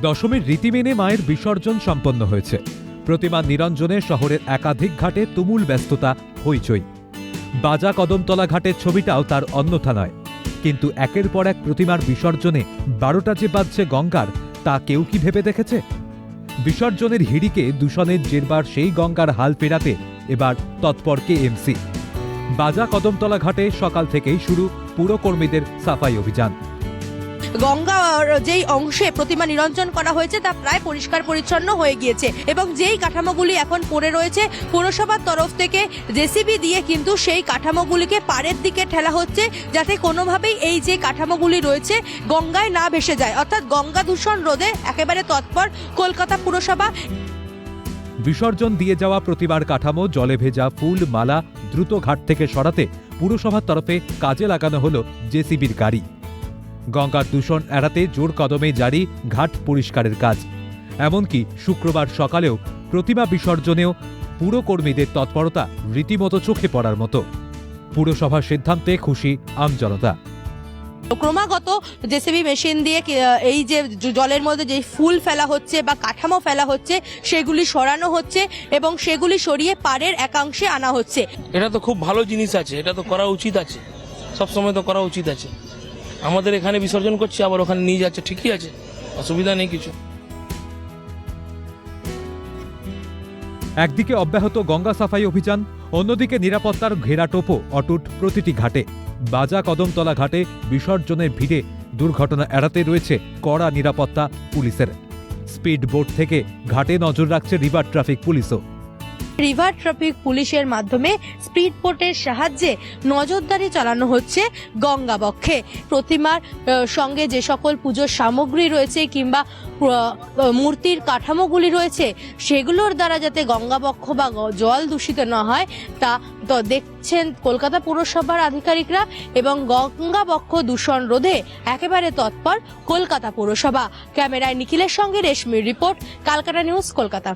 দশমীর রীতি মেনে মায়ের বিসর্জন সম্পন্ন হয়েছে। প্রতিমা নিরঞ্জনে শহরের একাধিক ঘাটে তুমুল ব্যস্ততা, হইচই। বাজা কদমতলা ঘাটের ছবিটাও তার অন্যথা নয়। কিন্তু একের পর এক প্রতিমার বিসর্জনে বারোটা যে বাজছে গঙ্গার, তা কেউ কি ভেবে দেখেছে? বিসর্জনের হিড়িকে দূষণের জেরবার সেই গঙ্গার হাল ফেরাতে এবার তৎপর কে এমসি বাজা কদমতলা ঘাটে সকাল থেকেই শুরু পুরকর্মীদের সাফাই অভিযান। গঙ্গার যেই অংশে প্রতিমা নিরঞ্জন করা হয়েছে, তা প্রায় পরিষ্কার পরিচ্ছন্ন হয়ে গিয়েছে। এবং যেই কাঠামোগুলি এখন পড়ে রয়েছে, পৌরসভার তরফ থেকে জেসিবি দিয়ে কিন্তু সেই কাঠামোগুলিকে পাড়ের দিকে ঠেলা হচ্ছে, যাতে কোনোভাবেই এই যে কাঠামোগুলি রয়েছে, গঙ্গায় না ভেসে যায়। অর্থাৎ গঙ্গা দূষণ রোধে একেবারে তৎপর কলকাতা পুরসভা। বিসর্জন দিয়ে যাওয়া প্রতিবার কাঠামো, জলে ভেজা ফুল, মালা দ্রুত ঘাট থেকে সরাতে পুরসভার তরফে কাজে লাগানো হলো জেসিবির গাড়ি। গঙ্গার দূষণ এড়াতে জোর কদমে জারি ঘাট পরিষ্কারের কাজ। এমনকি শুক্রবার সকালেও প্রতিমা বিসর্জনেও পুরকর্মীদের তৎপরতা রীতিমতো চোখে পড়ার মতো। পুরসভার সিদ্ধান্তে খুশি আমজনতা ক্রমাগত জেসিবি মেশিন দিয়ে এই যে জলের মধ্যে যে ফুল ফেলা হচ্ছে বা কাঠামো ফেলা হচ্ছে সেগুলি সরানো হচ্ছে এবং সেগুলি সরিয়ে পাড়ের একাংশে আনা হচ্ছে। এটা তো খুব ভালো জিনিস আছে এটা তো করা উচিত আছে সবসময় তো করা উচিত আছে। আমাদের এখানে বিসর্জন করছে, আবার ওখানে নিয়ে যাচ্ছে, ঠিকই আছে, অসুবিধা নেই কিছু। একদিকে অব্যাহত গঙ্গা সাফাই অভিযান, অন্যদিকে নিরাপত্তার ঘেরাটোপও অটুট প্রতিটি ঘাটে। বাজা কদমতলা ঘাটে বিসর্জনের ভিড়ে দুর্ঘটনা এড়াতে রয়েছে কড়া নিরাপত্তা পুলিশের। স্পিড বোট থেকে ঘাটে নজর রাখছে রিভার ট্রাফিক পুলিশও। রিভার ট্রাফিক পুলিশের মাধ্যমে স্পিড বোটের সাহায্যে নজরদারি চালানো হচ্ছে গঙ্গাবক্ষে প্রতিমার সঙ্গে যে সকল পুজোর সামগ্রী রয়েছে কিংবা মূর্তির কাঠামোগুলি রয়েছে, সেগুলোর দ্বারা যাতে গঙ্গাবক্ষ বা জল দূষিত না হয়, তা দেখছেন কলকাতা পুরসভার আধিকারিকরা এবং গঙ্গাবক্ষ দূষণ রোধে একেবারে তৎপর কলকাতা পুরসভা। ক্যামেরায় নিখিলের সঙ্গে রেশমির রিপোর্ট, কালকাটা নিউজ কলকাতা।